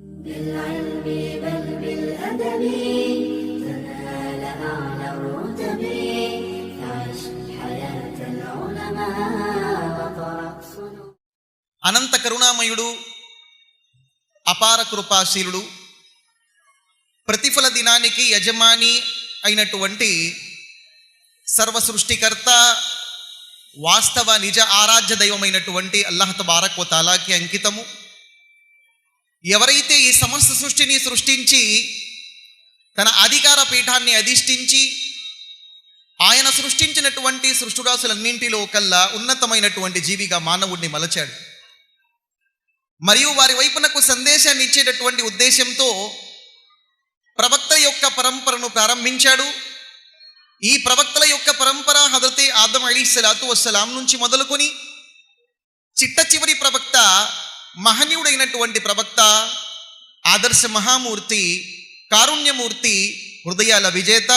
بالعلم بل بالأدب تنال أعلى الرتب فعش حياة العلماء وطرق صنوع అనంత కరుణామయుడు అపార కృపాశీలుడు ప్రతిఫల దినానికి యజమాని అయినటువంటి సర్వ సృష్టికర్త వాస్తవ నిజ ఆరాధ్య దైవమైనటువంటి అల్లాహ్ తబారక్ వ తాలాకి అంకితము ఎవరైతే ఈ సమస్త సృష్టిని సృష్టించి తన అధికార పీఠాన్ని అధిష్ఠించి ఆయన సృష్టించినటువంటి సృష్టిరాశులన్నింటిలో కల్లా ఉన్నతమైనటువంటి జీవిగా మానవుడిని మలచాడు. మరియు వారి వైపునకు సందేశాన్ని ఇచ్చేటటువంటి ఉద్దేశంతో ప్రవక్త యొక్క పరంపరను ప్రారంభించాడు. ఈ ప్రవక్తల యొక్క పరంపర హజరతే ఆదం అలీ సలాతు వస్సలాం నుంచి మొదలుకొని చిట్ట చివరి ప్రవక్త మహనీయుడైనటువంటి ప్రవక్త ఆదర్శ మహామూర్తి కారుణ్యమూర్తి హృదయాల విజేత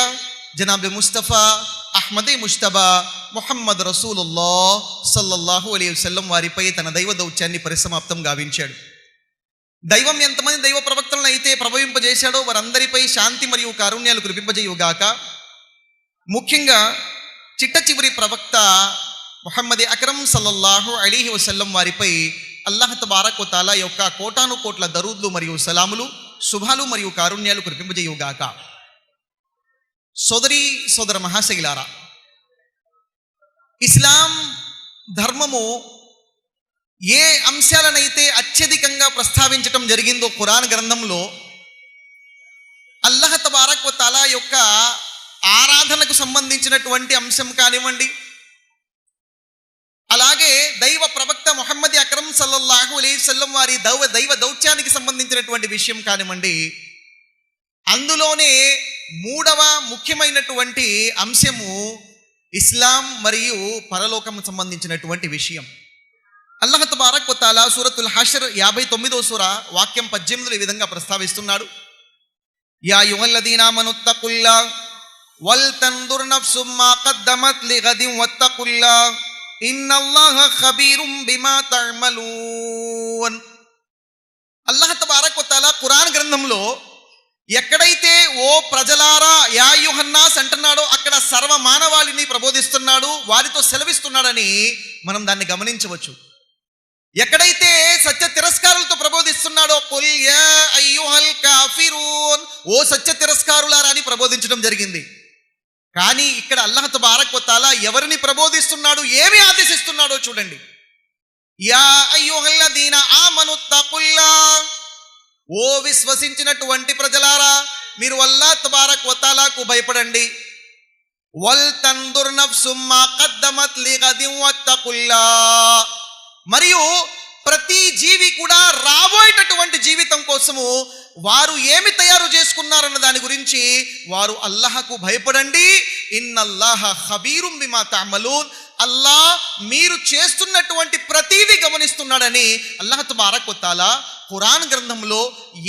జనాబి ముస్తఫా అహ్మదే ముస్తబా ముహమ్మద్ రసూలుల్లా సల్లల్లాహు అలీ వసల్లం వారిపై తన దైవ దౌత్యాన్ని పరిసమాప్తం గావించాడు. దైవం ఎంతమంది దైవ ప్రవక్తలను అయితే ప్రభవింపజేశాడో వారందరిపై శాంతి మరియు కారుణ్యాలు కురిపింపజేయుగాక ముఖ్యంగా చిట్ట చివరి ప్రవక్త ముహమ్మద్ అక్రమ్ సల్లల్లాహు అలీహి వసల్లం వారిపై అల్లాహ్ తబారక్ తాలా యొక్క కోటాను కోట్ల దరూద్లు మరియు సలాములు శుభాలు మరియు కారుణ్యాలు కురిపింపజేయుగాక. సోదరి సోదర మహాశైలారా ఇస్లాం ధర్మము ఏ అంశాలనైతే అత్యధికంగా ప్రస్తావించటం జరిగిందో ఖురాన్ గ్రంథంలో అల్లహ తబారక్ తాలా యొక్క ఆరాధనకు సంబంధించినటువంటి అంశం కానివ్వండి అలాగే దైవ ప్రవక్త మొహమ్మద్ అక్రమ్ సల్లల్లాహు అలీ సల్లం వారి దైవ దైవ దౌత్యానికి సంబంధించినటువంటి విషయం కానివ్వండి అందులోనే మూడవ ముఖ్యమైనటువంటి అంశము ఇస్లాం మరియు పరలోకం సంబంధించినటువంటి విషయం. అల్లహ తబారక్ తాలా సూరతుల్ హషర్ యాభై తొమ్మిదో సూర వాక్యం పద్దెనిమిదిలో ఈ విధంగా ప్రస్తావిస్తున్నాడు. యా యువల్లదీనా మనుత్తకుల్లా వల్ తందుర్ నఫ్సుమ్మా కద్దమత్ లిగదిం వత్తకుల్లా ఇన్నల్లాహ ఖబీరుం బిమా తఅమలూన్ అల్లాహ్ తబారక్ తాలా ఖురాన్ గ్రంథంలో ఎక్కడైతే ఓ ప్రజలారా యాయుహన్నాస్ అంటున్నాడో అక్కడ సర్వ మానవాళిని ప్రబోధిస్తున్నాడు వారితో సెలవిస్తున్నాడని మనం దాన్ని గమనించవచ్చు. ఎక్కడైతే సత్య తిరస్కారులతో ప్రబోధిస్తున్నాడో ఓ సత్య తిరస్కారులారా అని ప్రబోధించడం జరిగింది. కానీ ఇక్కడ అల్లాహ్ తబారక్ తాలా ఎవరిని ప్రబోధిస్తున్నాడు ఏమి ఆదేశిస్తున్నాడో చూడండి. యా అయ్యుహల్లదీన ఆమను తకుల్లా. ఓ విశ్వసించినటువంటి ప్రజలారా మీరు అల్లా తబారక్ వతాలాకు భయపడండి. వల్ తందుర్ నఫ్సుమ్ కద్దమత్ లిగదిం వత్తకుల్లా. మరియు ప్రతి జీవి కూడా రాబోయేటటువంటి జీవితం కోసము వారు ఏమి తయారు చేసుకున్నారన్న దాని గురించి వారు అల్లహకు భయపడండి. ఇన్నల్లాహ హబీరుం బిమా తామలూన్. అల్లా మీరు చేస్తున్నటువంటి ప్రతీది గమనిస్తున్నాడని అల్లాహ్ తుబారకొత్తాలా తాలా ఖురాన్ గ్రంథంలో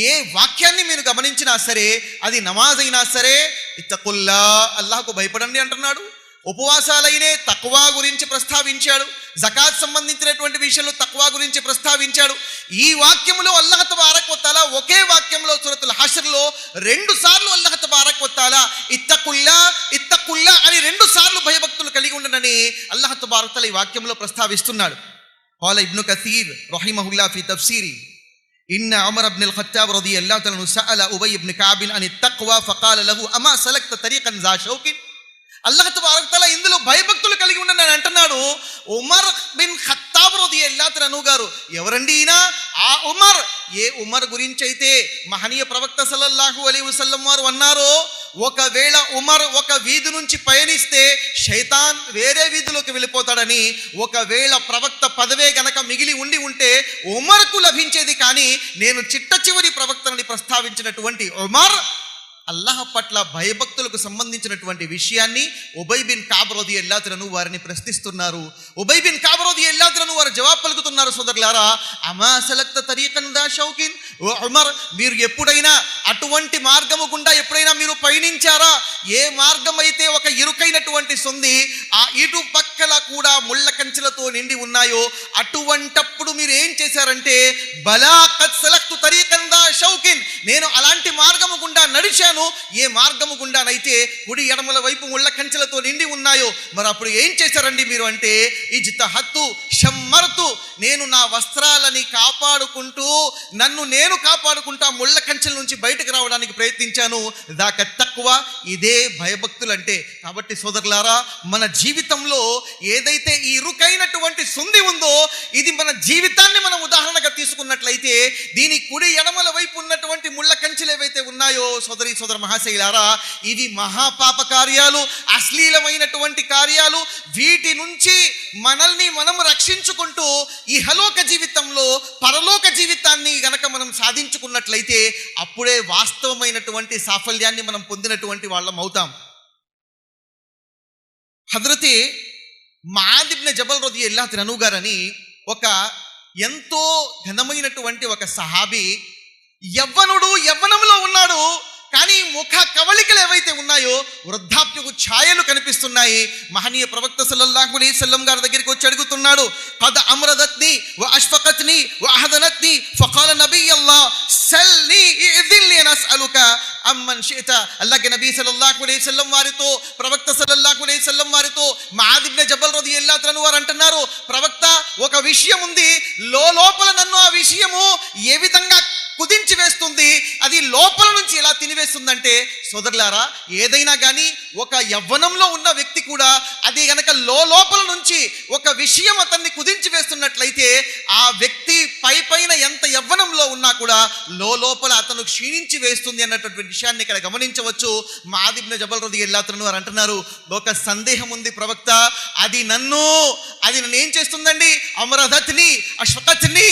ఏ వాక్యాన్ని మీరు గమనించినా సరే అది నమాజ్ అయినా సరే ఇత్తకుల్లా అల్లాహకు భయపడండి అంటున్నాడు. ఉపవాసాలైనే తక్కువ గురించి ప్రస్తావించాడు జకాత్ సంబంధించినటువంటి విషయంలో తక్కువ గురించి ప్రస్తావించాడు ఈ వాక్యములో అల్లహ తబారక్ వత్తాల ఒకే వాక్యంలో సురతుల హషర్లో రెండు సార్లు అల్లహ తబారక్ వత్తాల ఇత్తకుల్లా ఇత్తకుల్లా అని రెండు సార్లు భయభక్తులు కలిగి ఉండనని అల్లహ తబారక్ ఈ వాక్యంలో ప్రస్తావిస్తున్నాడు قال ابن كثير رحمه الله في تفسيره إن عمر بن الخطاب رضي الله تعالى عنه سأل أبي بن كعب عن التقوى فقال له أما سلكت طريقا ذا شوك అల్లాహ్ తబారక్తల ఇందులో భయభక్తులు కలిగి ఉండని నేను అంటున్నాడు. ఉమర్ బిన్ ఖత్తాబ్ రది అల్లాతను గారు. ఎవరండి ఈయన? ఆ ఉమర్. ఏ ఉమర్ గురించి అయితే మహనీయ ప్రవక్త సల్లల్లాహు అలీ వసల్లం వారు అన్నారో ఒకవేళ ఉమర్ ఒక వీధి నుంచి పయనిస్తే శైతాన్ వేరే వీధిలోకి వెళ్ళిపోతాడని ఒకవేళ ప్రవక్త పదవే గనక మిగిలి ఉండి ఉంటే ఉమర్కు లభించేది కానీ నేను చిట్ట చివరి ప్రవక్తనని ప్రస్తావించినటువంటి ఉమర్ అల్లాహ్ పట్ల భయభక్తులకు సంబంధించినటువంటి విషయాన్ని ఉబైబిన్ కాబరోది ఎల్లాతులను వారిని ప్రశ్నిస్తున్నారు. ఉబైబిన్ కాబరోది ఎల్లాతులను వారు జవాబు పలుకుతున్నారు సోదరులారా అమా సెలక్త తరీకన్ దా షౌకిన్? ఓ ఉమర్ మీరు ఎప్పుడైనా అటువంటి మార్గము గుండా ఎప్పుడైనా మీరు పయనించారా? ఏ మార్గం అయితే ఒక ఇరుకైనటువంటి సొంది ఆ ఇటు చుట్టుపక్కల కూడా ముళ్ళ కంచెలతో నిండి ఉన్నాయో అటువంటప్పుడు మీరు ఏం చేశారంటే బలా కత్ సెలక్తు తరీకన్ నేను అలాంటి మార్గము గుండా నడిచాను. ఏ మార్గము గుండానైతే కుడి ఎడమల వైపు ముళ్ళ కంచెలతో నిండి ఉన్నాయో మరి అప్పుడు ఏం చేశారండి మీరు అంటే ఇజిత హత్తు షమ్మర్తు నేను నా వస్త్రాలని కాపాడుకుంటూ నన్ను నేను కాపాడుకుంటా ముళ్ళ కంచెల నుంచి బయటకు రావడానికి ప్రయత్నించాను. దాక తక్కువ ఇదే భయభక్తులు అంటే కాబట్టి సోదరులారా మన జీవితంలో ఏదైతే ఈ ఇరుకైనటువంటి సుంది ఉందో ఇది మన జీవితాన్ని మనం ఉదాహరణగా తీసుకున్నట్లయితే దీని కుడి ఎడమల వైపు ఉన్నటువంటి ముళ్ళ కంచెలు ఏవైతే ఉన్నాయో సోదరి సోదర మహాశైలారా ఇవి మహాపాప కార్యాలు అశ్లీలమైనటువంటి కార్యాలు. వీటి నుంచి మనల్ని మనం రక్షించుకుంటూ ఈ హలోక జీవితంలో పరలోక జీవితాన్ని గనక మనం సాధించుకున్నట్లయితే అప్పుడే వాస్తవమైనటువంటి సాఫల్యాన్ని మనం పొందినటువంటి వాళ్ళం అవుతాం. హజరతే మాదిబ్న జబల్ రొది ఎల్లా తినను గారని ఒక ఎంతో ఘనమైనటువంటి ఒక సహాబి యవ్వనుడు యవ్వనంలో ఉన్నాడు. కానీ ముఖ కవళికలు ఏవైతే ఉన్నాయో వృద్ధాప్యకు ఛాయలు కనిపిస్తున్నాయి. మహనీయ ప్రవక్త సల్లల్లాహు అలీ సల్లం గారి దగ్గరికి వచ్చి అడుగుతున్నాడు పద అమ్రదత్ని వ అష్ఫకత్ని వ అహదనత్ని ఫకాల నబీ అల్లా సల్ని ఇదిల్ని నస్అలుక అమ్మన్ షేత. అల్లాహ్ నబీ సల్లల్లాహు అలైహి వసల్లం వారితో ప్రవక్త సల్లల్లాహు అలైహి వసల్లం వారితో మాద్ ఇబ్న్ జబల్ రదియల్లాహు అన్హు వారు అంటున్నారు ప్రవక్త ఒక విషయం ఉంది లో లోపల నన్ను ఆ విషయము ఏ విధంగా కుదించి వేస్తుంది అది లోపల నుంచి ఎలా తినివేస్తుందంటే సోదరులారా ఏదైనా కానీ ఒక యవ్వనంలో ఉన్న వ్యక్తి కూడా అది గనక లోపల నుంచి ఒక విషయం అతన్ని కుదించి వేస్తున్నట్లయితే ఆ వ్యక్తి పై పైన ఎంత యవ్వనంలో ఉన్నా కూడా లోపల అతను క్షీణించి వేస్తుంది అన్నటువంటి విషయాన్ని ఇక్కడ గమనించవచ్చు. మాదిబ్న జబల్ రది ఎల్లాతను వారు అంటున్నారు. ఒక సందేహం ఉంది ప్రవక్త అది నన్ను అది నన్ను ఏం చేస్తుందండి? అమరధత్ని అశ్వకత్ని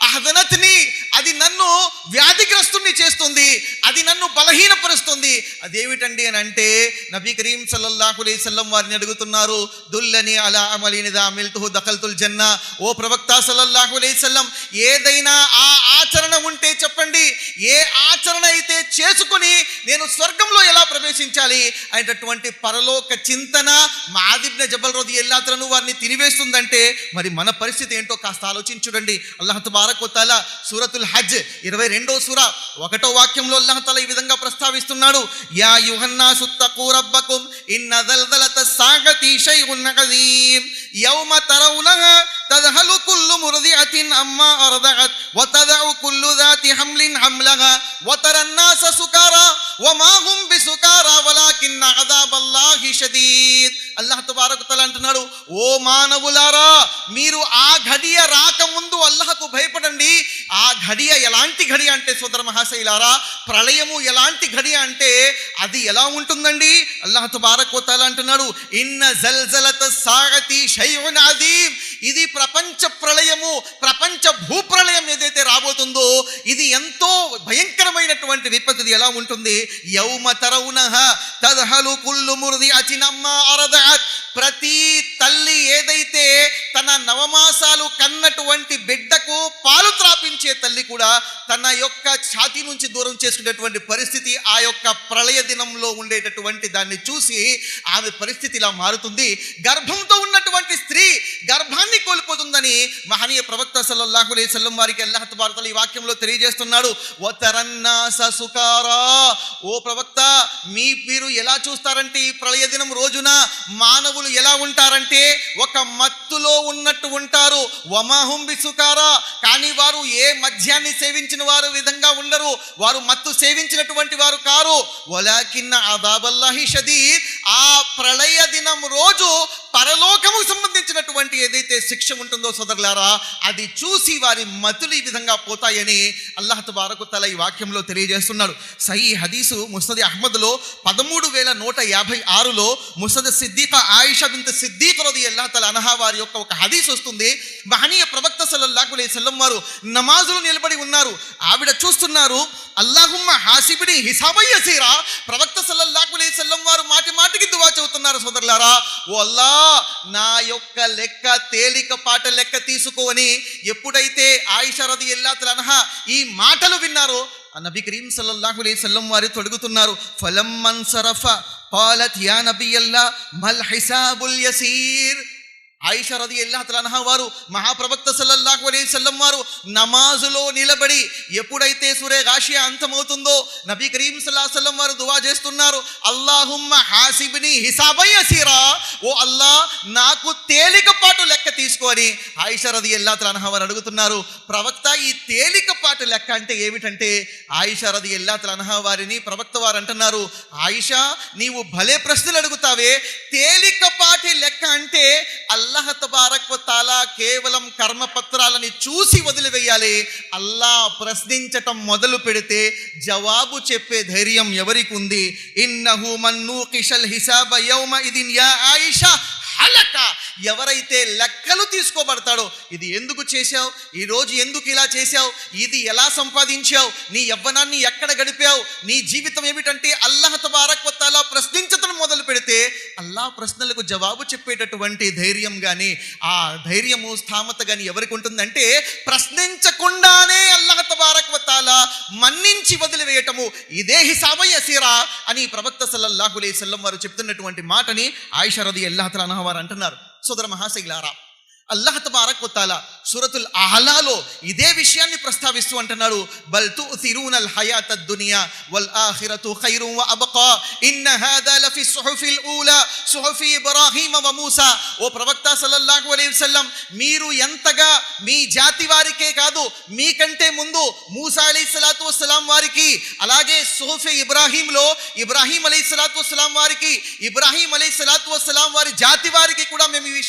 అహదనత్ని అది నన్ను వ్యాధిగ్రస్తుని చేస్తుంది అది నన్ను బలహీనపరుస్తుంది. అదేమిటండి అని అంటే నబీ కరీం సల్లల్లాహు అలైహి సల్లం వారిని అడుగుతున్నారు దుల్లని అలా అమలినిదా మిల్తుహు దఖల్తుల్ జన్నా. ఓ ప్రవక్త సల్లల్లాహు అలైహి సల్లం ఏదైనా ఆ ఆచరణ ఉంటే చెప్పండి ఏ ఆచరణ అయితే చేసుకొని నేను స్వర్గంలో ఎలా ప్రవేశించాలి అనేటటువంటి పరలోక చింతన మాదిబ్న జబల్ రోది ఎల్లాతలను వారిని తినివేస్తుందంటే మరి మన పరిస్థితి ఏంటో కాస్త ఆలోచించుడండి అల్లాహ్ తబారక్ వతాల సూరతుల్ హజ్ ఇరవై రెండో సూర ఒకటో వాక్యంలో అల్లాహ్ తల ఈ విధంగా ప్రస్తావిస్తున్నాడు యా యుహన్నా సుత్తకు రబ్బకుం ఇన్న దల్దలత సాగతి షైఉన్ అజీమ్ యౌమ తరౌనహా تذهل كل مرضعة أما أرضعت وتدع كل ذات حمل حملها బలగ వతరన్నాస సుకారా అంటున్నాడు ఓ మానవులారా మీరు ఆ ఘడియ రాకముందు అల్లహకు భయపడండి. ఆ ఘడియ ఎలాంటి ఘడి అంటే సోదర మహాశైలారా ప్రళయము ఎలాంటి ఘడియ అంటే అది ఎలా ఉంటుందండి? అల్లహ తబారక్ అంటున్నాడు ఇన్న జల్జలత సాగతి శైవనాది ఇది ప్రపంచ ప్రళయము ప్రపంచ భూప్రళయం ఏదైతే రాబోతుందో ఇది ఎంతో భయంకరమైనటువంటి విపత్తి ఎలా ఉంటుంది? యౌమ తరౌనహ తదహలు కుల్లు మురిది అచినమ్మ అరద ప్రతి తల్లి ఏదైతే తన నవమాసాలు కన్నటువంటి బిడ్డకు పాలు త్రాపించే తల్లి కూడా తన యొక్క ఛాతి నుంచి దూరం చేసుకునేటువంటి పరిస్థితి ఆ యొక్క ప్రళయ దినంలో ఉండేటటువంటి దాన్ని చూసి ఆమె పరిస్థితి ఇలా మారుతుంది. గర్భంతో ఉన్నటువంటి స్త్రీ గర్భాన్ని కోల్పోతుందని మహనీయ ప్రవక్త సల్లల్లాహు అలైహి సల్లం వారికి అల్లాహ్ భారతలు ఈ వాక్యంలో తెలియజేస్తున్నాడు. వతరన్నాస సుకారా ఓ ప్రవక్త మీ మీరు ఎలా చూస్తారంటే ఈ ప్రళయ దినం రోజున మానవులు ఎలా ఉంటారంటే ఒక మత్తులో ఉన్నట్టు ఉంటారు. వమాహుం బిసుకారా. కానీ వారు ఏ మద్యాన్ని సేవించిన వారు విధంగా ఉండరు. వారు మత్తు సేవించినటువంటి వారు కారు. వలాకిన్న అదాబల్లాహి షదీర్ ఆ ప్రళయ దినం రోజు పరలోకము సంబంధించినటువంటి ఏదైతే శిక్ష ఉంటుందో సోదరులారా అది చూసి వారి మతులు ఈ విధంగా పోతాయని అల్లాహ్ తబారకు తల ఈ వాక్యంలో తెలియజేస్తున్నాడు. సహీ హదీసు ముస్తది అహ్మద్లో పదమూడు వేల నూట యాభై ఆరులో ముసద సిద్దీక ఆయిషా బింత సిద్దీక రది అల్లాహ్ తల అనహా వారి యొక్క ఒక హదీస్ వస్తుంది. మహనీయ ప్రవక్త సల్లల్లాహు అలైహి వారు నమాజులు నిలబడి ఉన్నారు. ఆవిడ చూస్తున్నారు అల్లాహుమ్మ హాసిబిడి హిసాబయ్యసీరా ప్రవక్త సల్లల్లాహు అలైహి వారు మాటి మాటికి దువా చెబుతున్నారు సోదరులారా. ఓ అల్లా నా యొక్క లెక్క తేలిక పాట లెక్క తీసుకోని ఎప్పుడైతే ఆయిషా రది ఎల్లా అనహా ఈ మాటలు విన్నారో వెళ్ళారో నబీ కరీం సల్లల్లాహు అలైహి సల్లం వారు తొడుగుతున్నారు. ఫలం యా మల్ హిసాబుల్ యసీర్. రది వారు మహాప్రవక్త సల్లల్లాహు అలైహి సల్లం వారు నమాజులో నిలబడి ఎప్పుడైతే సురే గాషియా అంతమవుతుందో నబీ కరీం సల్లా సల్లం వారు దువా చేస్తున్నారు. అల్లాహుమ్మ హాసిబిని హిసాబై ఓ అల్లా నాకు తేలికపాటు లెక్క తీసుకొని ఆయిష రది అల్లాహతలహా వారు అడుగుతున్నారు. ప్రవక్త ఈ తేలికపాటు లెక్క అంటే ఏమిటంటే ఆయిషా రది అల్లాహ్ వారిని ప్రవక్త వారు అంటున్నారు ఆయిషా నీవు భలే ప్రశ్నలు అడుగుతావే తేలికపాటి లెక్క అంటే అల్లహ తబారక్ తాలా కేవలం కర్మపత్రాలని చూసి వదిలివేయాలి అల్లా ప్రశ్నించటం మొదలు పెడితే జవాబు చెప్పే ధైర్యం ఎవరికి ఉంది ఇన్నహు మన్ను కిషల్ హిసాబ యౌమ ఇదిన్ యా ఆయిషా హలక ఎవరైతే లెక్కలు తీసుకోబడతాడో ఇది ఎందుకు చేశావు? ఈ రోజు ఎందుకు ఇలా చేశావు? ఇది ఎలా సంపాదించావు? నీ యవ్వనాన్ని ఎక్కడ గడిపావు? నీ జీవితం ఏమిటంటే అల్లాహ్ తబారక్ ప్రశ్నించటం మొదలు పెడితే అల్లా ప్రశ్నలకు జవాబు చెప్పేటటువంటి ధైర్యం కానీ ఆ ధైర్యము స్థామత కానీ ఎవరికి ఉంటుందంటే ప్రశ్నించకుండానే అల్లాహ్ తబారక్ మన్నించి వదిలివేయటము. ఇదే హిసాబయ్య సిరా అని ప్రవక్త సల్లల్లాహులే సల్లం వారు చెప్తున్నటువంటి మాటని ఆయిషరది రది అల్లాహ్ వారు అంటున్నారు. సోదర మహాశైలారా అల్లాహ్ తబారక్ వతాల సూరతుల్ అహలాలో ఇదే విషయాన్ని ప్రస్తావిస్తూ అంటున్నాడు. బల్ తిరునల్ హయాత దునియా వల్ ఆఖిరతు ఖైరు వ అబ్కా. ఇన్న హాదా లఫి సుహుఫిల్ ఊలా సుహుఫి ఇబ్రాహీమ వ మూసా ఓ ప్రవక్త సల్లల్లాహు అలైహి వసల్లం మీరు ఎంతగా మీ జాతి వారికే కాదు మీకంటే ముందు మూసా అలైహి సలాతు వసలాం వారికి అలాగే సుహుఫి ఇబ్రాహీంలో ఇబ్రాహీం అలైహి సలాతు వసలాం వారికి ఇబ్రాహీం అలైహి సలాతు వస్సలాం వారి జాతి వారికి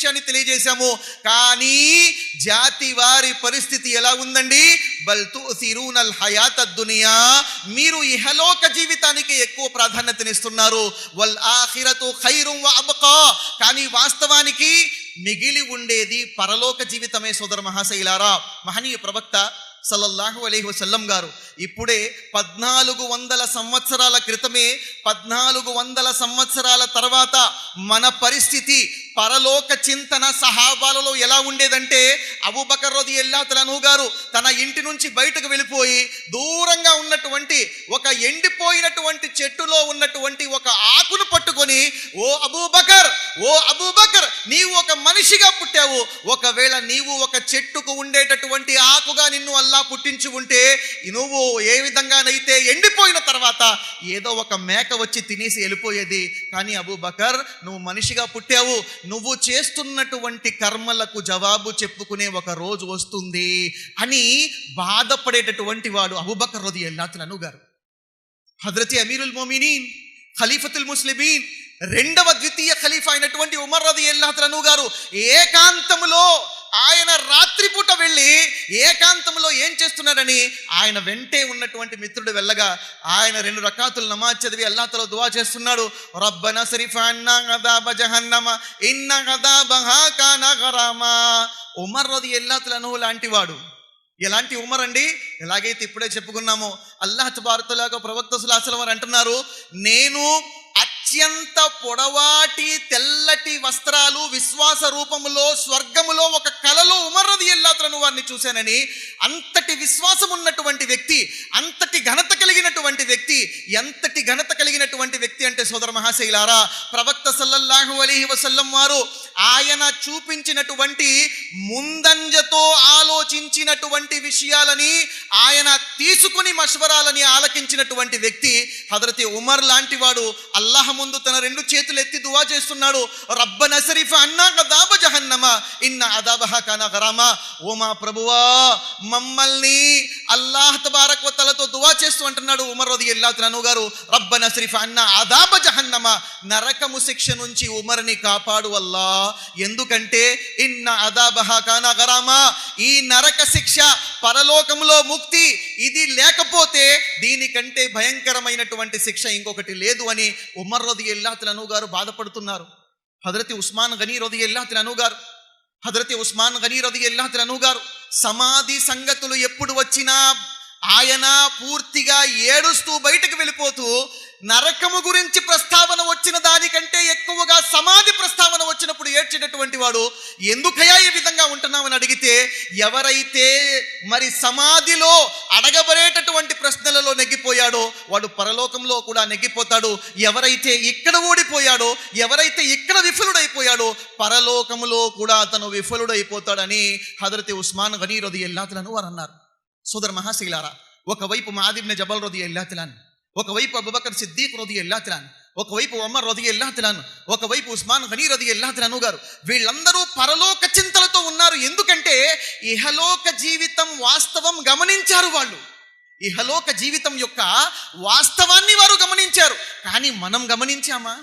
విషయాన్ని తెలియజేశాము. కానీ జాతి వారి పరిస్థితి ఎలా ఉందండి? బల్తు సిరూనల్ హయాత దునియా. మీరు ఇహలోక జీవితానికి ఎక్కువ ప్రాధాన్యతనిస్తున్నారు. వల్ ఆఖిరతు ఖైరు అబకా. కానీ వాస్తవానికి మిగిలి ఉండేది పరలోక జీవితమే సోదర మహాశైలారా. మహనీయ ప్రవక్త సల్లల్లాహు అలీ వసల్లం గారు ఇప్పుడే పద్నాలుగు వందల సంవత్సరాల క్రితమే పద్నాలుగు వందల సంవత్సరాల తర్వాత మన పరిస్థితి పరలోక చింతన సహాబాలలో ఎలా ఉండేదంటే అబుబకర్రది ఎల్లాతలను గారు తన ఇంటి నుంచి బయటకు వెళ్ళిపోయి దూరంగా ఉన్నటువంటి ఒక ఎండిపోయినటువంటి చెట్టులో ఉన్నటువంటి ఒక ఆకును పట్టుకొని ఓ అబూబ ఓ అబూబకర్ నీవు ఒక మనిషిగా పుట్టావు ఒకవేళ నీవు ఒక చెట్టుకు ఉండేటటువంటి ఆకుగా నిన్ను అల్లా పుట్టించి ఉంటే నువ్వు ఏ విధంగానైతే ఎండిపోయిన తర్వాత ఏదో ఒక మేక వచ్చి తినేసి వెళ్ళిపోయేది. కానీ అబూబకర్ నువ్వు మనిషిగా పుట్టావు. నువ్వు చేస్తున్నటువంటి కర్మలకు జవాబు చెప్పుకునే ఒక రోజు వస్తుంది అని బాధపడేటటువంటి వాడు అబూబకర్ రది ఎల్లాతులను గారు. హజరతి అమీరుల్ మోమినీన్ ఖలీఫతుల్ ముస్లిమీన్ రెండవ ద్వితీయ ఖలీఫా అయినటువంటి ఉమర్ రది ఎల్లాతులను గారు ఏకాంతములో ఆయన రాత్రిపూట వెళ్ళి ఏకాంతంలో ఏం చేస్తున్నాడని ఆయన వెంటే ఉన్నటువంటి మిత్రుడు వెళ్ళగా ఆయన రెండు రకాతులు నమాజ్ చదివి అల్లాతలో దువా చేస్తున్నాడు. రబ్బన సరిఫాన్నా గదాబ జహన్నమ ఇన్న గదాబహా కానా ఉమర్ రది ఎల్లాతులను లాంటి వాడు ఎలాంటి ఉమర్ అండి? ఎలాగైతే ఇప్పుడే చెప్పుకున్నామో అల్లాహ్ తబారతులాగా ప్రవక్త సులాసల వారు అంటున్నారు నేను అత్యంత పొడవాటి తెల్లటి వస్త్రాలు విశ్వాస రూపములో స్వర్గములో ఒక కలలో ఉమర్రది ఎల్లాత్రను వారిని చూశానని అంతటి విశ్వాసం ఉన్నటువంటి వ్యక్తి అంతటి ఘనత కలిగినటువంటి వ్యక్తి ఎంతటి ఘనత కలిగినటువంటి వ్యక్తి అంటే సోదర మహాశైలారా ప్రవక్త సల్లల్లాహు అలీహి వసల్లం వారు ఆయన చూపించినటువంటి ముందంజతో ఆలోచించినటువంటి విషయాలని ఆయన తీసుకుని మశ్వరాలని ఆలకించినటువంటి వ్యక్తి హజరతి ఉమర్ లాంటి వాడు ముందు తన రెండు చేతులు ఎత్తి దువా చేస్తున్నాడు. రబ్బ నసరిఫ అన్నాక దాబ జహన్నమ ఇన్న అదాబహ కనగరామా ఓ మా ప్రభువా మమ్మల్ని అల్లాహ్ తబారక్ తలతో దువా చేస్తూ అంటున్నాడు ఉమర్ రది ఎల్లాతులను గారు. రబ్బ నసరిఫ అన్న అదాబ జహన్నమ నరకము శిక్ష నుంచి ఉమర్ని కాపాడు అల్లా. ఎందుకంటే ఇన్న అదాబహ కనగరామా ఈ నరక శిక్ష పరలోకంలో ముక్తి ఇది లేకపోతే దీనికంటే భయంకరమైనటువంటి శిక్ష ఇంకొకటి లేదు అని ఉమర్ రది ఎల్లాతులను గారు బాధపడుతున్నారు. హజరతి ఉస్మాన్ గనీ రది ఎల్లాతులను గారు హజరతి ఉస్మాన్ గనీ రది ఎల్లాతులను గారు సమాధి సంగతులు ఎప్పుడు వచ్చినా ఆయన పూర్తిగా ఏడుస్తూ బయటకు వెళ్ళిపోతూ నరకము గురించి ప్రస్తావన వచ్చిన దానికంటే ఎక్కువగా సమాధి వచ్చినప్పుడు వాడు ఎందుకయా ఈ విధంగా ఉంటున్నామని అడిగితే ఎవరైతే మరి సమాధిలో అడగబడేటటువంటి ప్రశ్నలలో నెగ్గిపోయాడో వాడు పరలోకంలో కూడా నెగ్గిపోతాడు. ఎవరైతే ఇక్కడ ఓడిపోయాడో ఎవరైతే ఇక్కడ విఫలుడైపోయాడో పరలోకములో కూడా అతను విఫలుడైపోతాడని హజరతి ఉస్మాన్ గనీ రది ఎల్లాతులను వారు అన్నారు. సోదర మహాశీలారా ఒకవైపు మాదిబ్న జబల్ రది ఎల్లాతులాన్ ఒకవైపు అబుబకర్ సిద్దీక్ రది ఎల్లాతులాన్ని ఒకవైపు ఉమర్ రది ఎల్లాతిలాను ఒకవైపు ఉస్మాన్ గనీ రది ఎల్లాతిలాను గారు. వీళ్ళందరూ పరలోక చింతలతో ఉన్నారు. ఎందుకంటే ఇహలోక జీవితం వాస్తవం గమనించారు వాళ్ళు. ఇహలోక జీవితం యొక్క వాస్తవాన్ని వారు గమనించారు. కానీ మనం గమనించామా?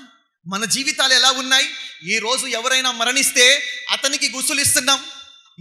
మన జీవితాలు ఎలా ఉన్నాయి? ఈ రోజు ఎవరైనా మరణిస్తే అతనికి గుసులిస్తున్నాం.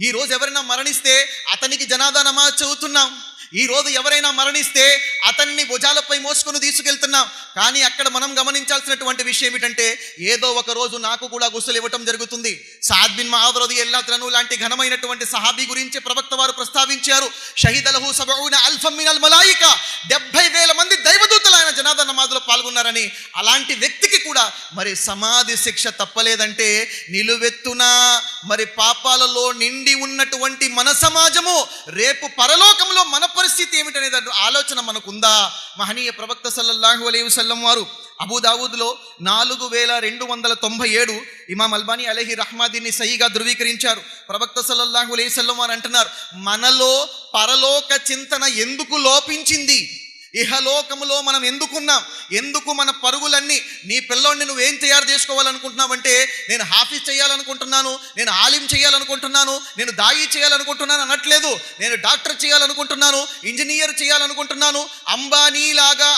ఈ రోజు ఎవరైనా మరణిస్తే అతనికి జనాదా నమాజ్ చదువుతున్నాం. ఈ రోజు ఎవరైనా మరణిస్తే అతన్ని భుజాలపై మోసుకొని తీసుకెళ్తున్నాం. కానీ అక్కడ మనం గమనించాల్సినటువంటి విషయం ఏమిటంటే ఏదో ఒక రోజు నాకు కూడా గుసలు ఇవ్వటం జరుగుతుంది. సాద్బిన్ బిన్ ఎల్లాత్రను లాంటి ఘనమైనటువంటి సహాబీ గురించి ప్రవక్త వారు ప్రస్తావించారు. షహీదలహు సబౌన అల్ఫం మినల్ మలాయిక. డెబ్బై వేల మంది దైవదూతలు ఆయన జనాదా నమాజులో పాల్గొన్నారని అలాంటి వ్యక్తికి కూడా మరి సమాధి శిక్ష తప్పలేదంటే నిలువెత్తున మరి పాపాలలో నిండి ఉన్నటువంటి మన సమాజము రేపు పరలోకంలో మన పరిస్థితి ఏమిటనే ఆలోచన మనకుందా? మహనీయ ప్రవక్త సల్లల్లాహు అలై వసల్లం వారు అబుదావుద్లో నాలుగు వేల రెండు వందల తొంభై ఏడు ఇమాం అల్బానీ అలహి రహ్మా దీన్ని సహిగా ధృవీకరించారు. ప్రవక్త సల్లల్లాహు అలై వసల్లం వారు అంటున్నారు మనలో పరలోక చింతన ఎందుకు లోపించింది? ఇహలోకములో మనం ఎందుకున్నాం? ఎందుకు మన పరుగులన్నీ? నీ పిల్లోడిని నువ్వేం తయారు చేసుకోవాలనుకుంటున్నావంటే నేను హాఫీజ్ చేయాలనుకుంటున్నాను నేను ఆలిం చేయాలనుకుంటున్నాను నేను దాయి చేయాలనుకుంటున్నాను అనట్లేదు. నేను డాక్టర్ చేయాలనుకుంటున్నాను ఇంజనీర్ చేయాలనుకుంటున్నాను అంబానీ లాగా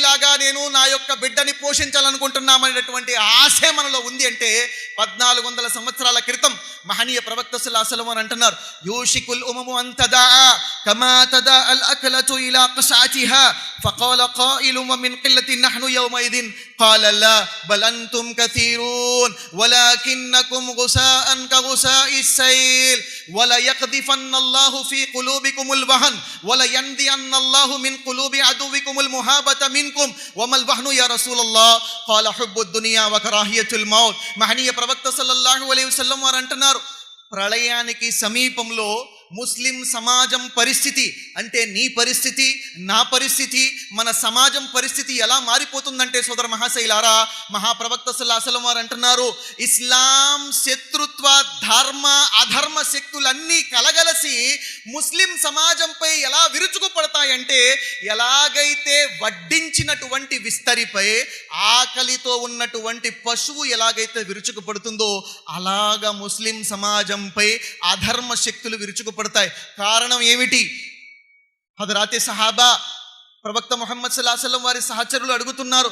లాగా నేను నా యొక్క బిడ్డని పోషించాలనుకుంటున్నామనేటటువంటి ఆశే మనలో ఉంది అంటే పద్నాలుగు వందల సంవత్సరాల క్రితం మహనీయ ప్రవక్త సుల్లాసలం అని అంటున్నారు యూషికుల్ ఉమము అంతదా కమా తదా అల్ అకలతు ఇలా కసాచిహా فقال قائل ومن قلة نحن يومئذ قال لا بل أنتم كثيرون ولكنكم غساء كغساء السيل وليقذفن الله في قلوبكم الوهن ولينذين الله من قلوب عدوكم المهابة منكم وما الوهن يا رسول الله قال حب الدنيا وكراهية الموت మహనీయ ప్రవక్త సల్లల్లాహు అలైహి వసల్లం వారు అంటున్నారు ప్రళయానికి సమీపంలో ముస్లిం సమాజం పరిస్థితి అంటే నీ పరిస్థితి నా పరిస్థితి మన సమాజం పరిస్థితి ఎలా మారిపోతుందంటే సోదర మహాశైలారా మహాప్రవక్త సల్లాహలం వారు అంటున్నారు ఇస్లాం శత్రుత్వ ధర్మ అధర్మ శక్తులన్నీ కలగలసి ముస్లిం సమాజంపై ఎలా విరుచుకుపడతాయంటే ఎలాగైతే వడ్డించినటువంటి విస్తరిపై ఆకలితో ఉన్నటువంటి పశువు ఎలాగైతే విరుచుకుపడుతుందో అలాగ ముస్లిం సమాజంపై అధర్మ శక్తులు విరుచుకుపడతాయి కారణం ఏమిటి? హదరాతే సహాబా ప్రవక్త ముహమ్మద్ సల్లాహం వారి సహచరులు అడుగుతున్నారు.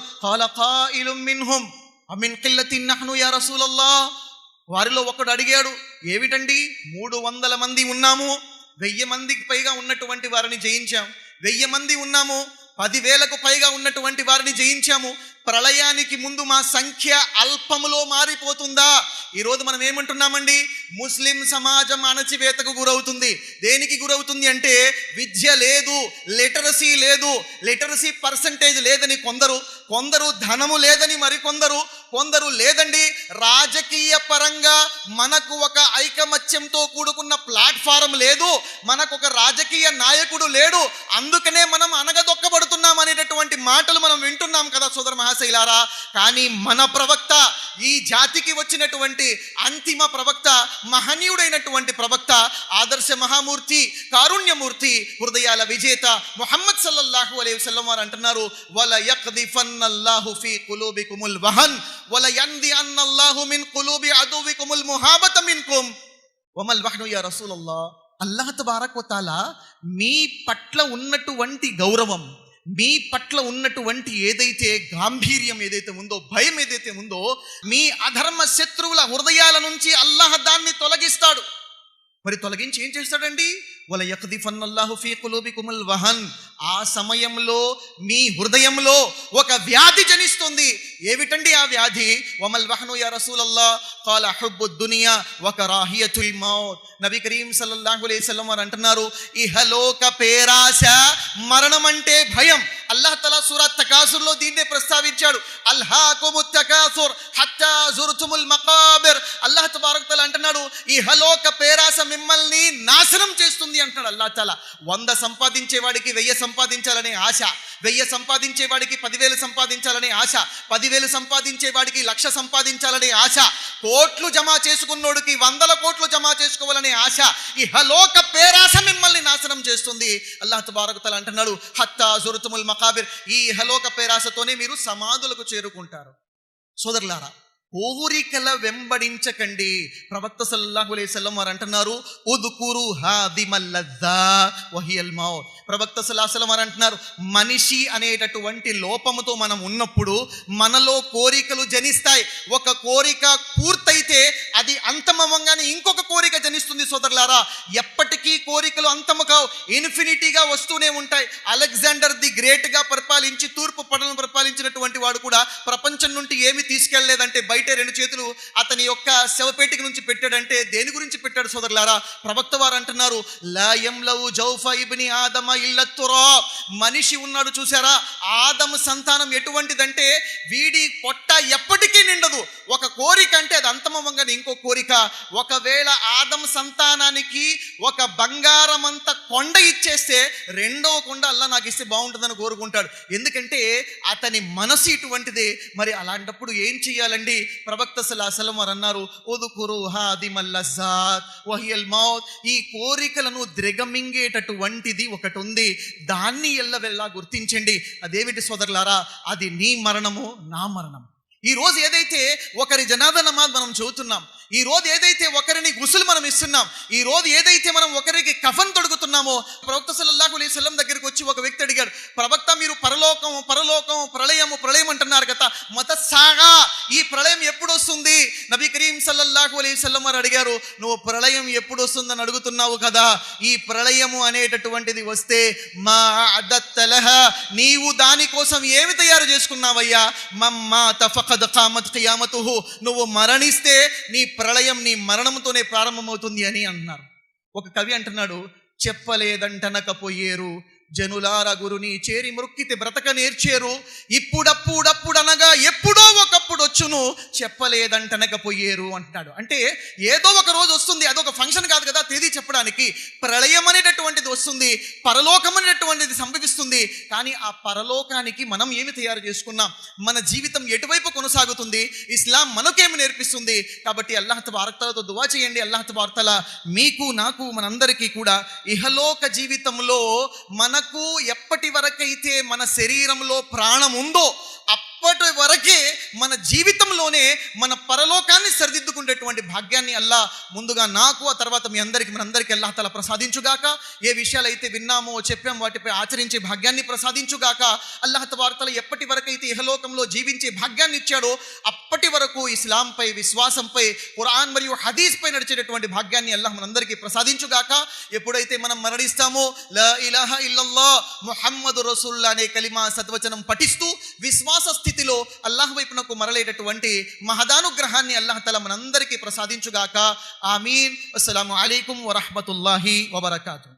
మిన్హుం అమిన్ కిల్లతిన్ యా రసూలల్లా వారిలో ఒకడు అడిగాడు ఏమిటండి? మూడు వందల మంది ఉన్నాము. వెయ్యి మందికి పైగా ఉన్నటువంటి వారిని జయించాం. వెయ్యి మంది ఉన్నాము. పదివేలకు పైగా ఉన్నటువంటి వారిని జయించాము. ప్రళయానికి ముందు మా సంఖ్య అల్పములో మారిపోతుందా? ఈరోజు మనం ఏమంటున్నామండి? ముస్లిం సమాజం అణచివేతకు గురవుతుంది. దేనికి గురవుతుంది అంటే విద్య లేదు లిటరసీ లేదు లిటరసీ పర్సంటేజ్ లేదని కొందరు కొందరు ధనము లేదని మరికొందరు కొందరు లేదండి రాజకీయ పరంగా మనకు ఒక ఐకమత్యంతో కూడుకున్న ప్లాట్ఫారం లేదు మనకు ఒక రాజకీయ నాయకుడు లేడు అందుకనే మనం అనగదొక్కబడుతున్నాం అనేటటువంటి మాటలు మనం వింటున్నాం కదా సోదర మహాశైలారా. కానీ మన ప్రవక్త ఈ జాతికి వచ్చినటువంటి అంతిమ ప్రవక్త మహనీయుడైనటువంటి ప్రవక్త ఆదర్శ మహామూర్తి కారుణ్యమూర్తి హృదయాల విజేత మొహమ్మద్ సల్లల్లాహు అలైహి వసల్లం వారు అంటున్నారు వల యక్దిఫన్నల్లాహు ఫీ కులూబికుముల్ వహన్. వల యంది అన్నల్లాహు మిన్ కులూబి అదువికుముల్ ముహాబత మిన్కుమ్ వమల్ వహ్ను యా రసూలల్లా అల్లాహ్ తబారక్ వతాలా మీ పట్ల ఉన్నటువంటి గౌరవం మీ పట్ల ఉన్నటువంటి ఏదైతే గాంభీర్యం ఏదైతే ఉందో భయం ఏదైతే ఉందో మీ అధర్మ శత్రువుల హృదయాల నుంచి అల్లాహ్ దాన్ని తొలగిస్తాడు. మరి తొలగించి ఏం చేస్తాడండి? వల యక్దిఫన్నల్లాహు ఫీ కులూబికుముల్ వహన్. ఆ సమయంలో మీ హృదయంలో ఒక వ్యాధి జనిస్తుంది. ఏమిటండి ఆ వ్యాధి? వమల్ వహను యా రసూలల్లా కాల హుబ్బు దునియా ఒక రాహియతుల్ మౌత్. నబీ కరీం సల్లల్లాహు అలైహి వసల్లం వారు అంటున్నారు ఇహలోక పేరాశ మరణం అంటే భయం. అల్లాహ్ తలా సూరా తకాసుర్లో దీన్నే ప్రస్తావించాడు అల్హాకుము తకాసుర్ హత్తా జుర్తుముల్ మకాబిర్. అల్లాహ్ తబారక్ తల అంటున్నాడు ఇహలోక పేరాశ మిమ్మల్ని నాశనం చేస్తుంది వంద సంపాదించే వాడికి వెయ్యి సంపాదించాలనే ఆశ వెయ్యి సంపాదించే వాడికి పదివేలు సంపాదించాలనే ఆశ పదివేలు సంపాదించే వాడికి లక్ష సంపాదించాలనే ఆశ కోట్లు జమ చేసుకున్నోడికి వందల కోట్లు జమ చేసుకోవాలనే ఆశ ఈ హలోక మిమ్మల్ని నాశనం చేస్తుంది. అల్లాహ్ తబారకుతల అంటున్నాడు హత్తా జురుతుముల్ మకాబిర్. ఈ ఇహలోక పేరాశతోనే మీరు సమాధులకు చేరుకుంటారు. సోదరులారా కోరికల వెంబడించకండి. ప్రవక్త సల్లాహులే సల్లం వారు అంటున్నారు ఉదుకురు హాదిమల్లద్దా వహియల్ మౌ ప్రవక్త సల్లాహలం వారు అంటున్నారు మనిషి అనేటటువంటి లోపముతో మనం ఉన్నప్పుడు మనలో కోరికలు జనిస్తాయి. ఒక కోరిక పూర్తయితే అది అంతమవంగానే ఇంకొక కోరిక జనిస్తుంది సోదరులారా. ఎప్పటికీ కోరికలు అంతము కావు ఇన్ఫినిటీగా వస్తూనే ఉంటాయి. అలెగ్జాండర్ ది గ్రేట్గా పరిపాలించి తూర్పు పడలను పరిపాలించినటువంటి వాడు కూడా ప్రపంచం నుండి ఏమి తీసుకెళ్ళేదంటే బయట రెండు చేతులు అతని యొక్క శవపేటిక నుంచి పెట్టాడంటే దేని గురించి పెట్టాడు సోదరులారా? ప్రవక్త వారు అంటున్నారు లయం లవు ఇబ్ని ఆదమ ఇల్లత్తురా మనిషి ఉన్నాడు చూసారా ఆదము సంతానం ఎటువంటిదంటే వీడి పొట్ట ఎప్పటికీ నిండదు. ఒక కోరిక అంటే అది అంతమవంగానే ఇంకో కోరిక ఒకవేళ ఆదం సంతానానికి ఒక బంగారం అంత కొండ ఇచ్చేస్తే రెండవ కొండ అల్లా నాకు ఇస్తే బాగుంటుందని కోరుకుంటాడు. ఎందుకంటే అతని మనసు ఇటువంటిదే. మరి అలాంటప్పుడు ఏం చెయ్యాలండి? ప్రవక్త సలాసలం వారు అన్నారు ఒదుకురు హాది వహియల్ మౌత్. ఈ కోరికలను ద్రిగమింగేటటువంటిది ఒకటి ఉంది దాన్ని ఎల్లవెల్లా గుర్తించండి. అదేమిటి సోదరులారా? అది నీ మరణము నా మరణం. ఈ రోజు ఏదైతే ఒకరి జనాద నమాజ్ మనం చదువుతున్నాం ఈ రోజు ఏదైతే ఒకరిని గుసులు మనం ఇస్తున్నాం ఈ రోజు ఏదైతే మనం ఒకరికి కఫన్ తొడుగుతున్నామో ప్రవక్త సల్లల్లాహు అలైహి సల్లం దగ్గరికి వచ్చి ఒక వ్యక్తి అడిగాడు ప్రవక్త మీరు పరలోకం పరలోకం ప్రళయము ప్రళయం అంటున్నారు కదా మత సాగా ఈ ప్రళయం ఎప్పుడు వస్తుంది? నబీ కరీం సల్లల్లాహు అలైహి సల్లం వారు అడిగారు నువ్వు ప్రళయం ఎప్పుడు వస్తుందని అడుగుతున్నావు కదా ఈ ప్రళయము అనేటటువంటిది వస్తే మా అదత్తలహ నీవు దానికోసం ఏమి తయారు చేసుకున్నావయ్యా? మమ్మా తఫకద్ కామత్ ఖియామతుహు నువ్వు మరణిస్తే నీ ప్రళయం నీ మరణంతోనే ప్రారంభమవుతుంది అని అన్నారు. ఒక కవి అంటున్నాడు చెప్పలేదంటనకపోయేరు జనులార గురుని చేరి మృక్కితే బ్రతక నేర్చేరు. ఇప్పుడప్పుడప్పుడనగా ఎప్పుడో ఒకప్పుడు వచ్చును చెప్పలేదంటనకపోయేరు అంటున్నాడు. అంటే ఏదో ఒక రోజు వస్తుంది అదొక ఫంక్షన్ కాదు కదా తేదీ చెప్పడానికి. ప్రళయం అనేటటువంటిది వస్తుంది పరలోకం అనేటటువంటిది సంభవిస్తుంది. కానీ ఆ పరలోకానికి మనం ఏమి తయారు చేసుకున్నాం? మన జీవితం ఎటువైపు కొనసాగుతుంది? ఇస్లాం మనకేమి నేర్పిస్తుంది? కాబట్టి అల్లాహ్ వార్తలతో దువా చేయండి అల్లాహ్ వార్తల మీకు నాకు మనందరికీ కూడా ఇహలోక జీవితంలో మన మనకు ఎప్పటి వరకైతే మన శరీరంలో ప్రాణం ఉందో అప్పటి వరకే మన జీవితంలోనే మన పరలోకాన్ని సరిదిద్దుకునేటువంటి భాగ్యాన్ని అల్లా ముందుగా నాకు ఆ తర్వాత మీ అందరికీ మన అందరికీ అల్లాహ్ తల ప్రసాదించుగాక. ఏ విషయాలు అయితే విన్నామో చెప్పాం వాటిపై ఆచరించే భాగ్యాన్ని ప్రసాదించుగాక. అల్లాహత వార్తల ఎప్పటి వరకైతే ఇహలోకంలో జీవించే భాగ్యాన్ని ఇచ్చాడో అప్పటి వరకు ఇస్లాంపై విశ్వాసంపై ఖురాన్ మరియు హదీస్ పై నడిచేటటువంటి భాగ్యాన్ని అల్లాహ్ మనందరికీ ప్రసాదించుగాక. ఎప్పుడైతే మనం మరణిస్తామో ల ఇలాహ ఇల్లల్లా ముహమ్మద్ రసూల్లా అనే కలిమా సద్వచనం పఠిస్తూ విశ్వాస స్థితిలో అల్లాహ్ వైపునకు మరలేటటువంటి మహదానుగ్రహాన్ని అల్లాహ్ తల మనందరికీ ప్రసాదించుగాక. ఆమీన్. అస్సలం అలైకుం వరహమతుల్లాహి వబర్కాతు.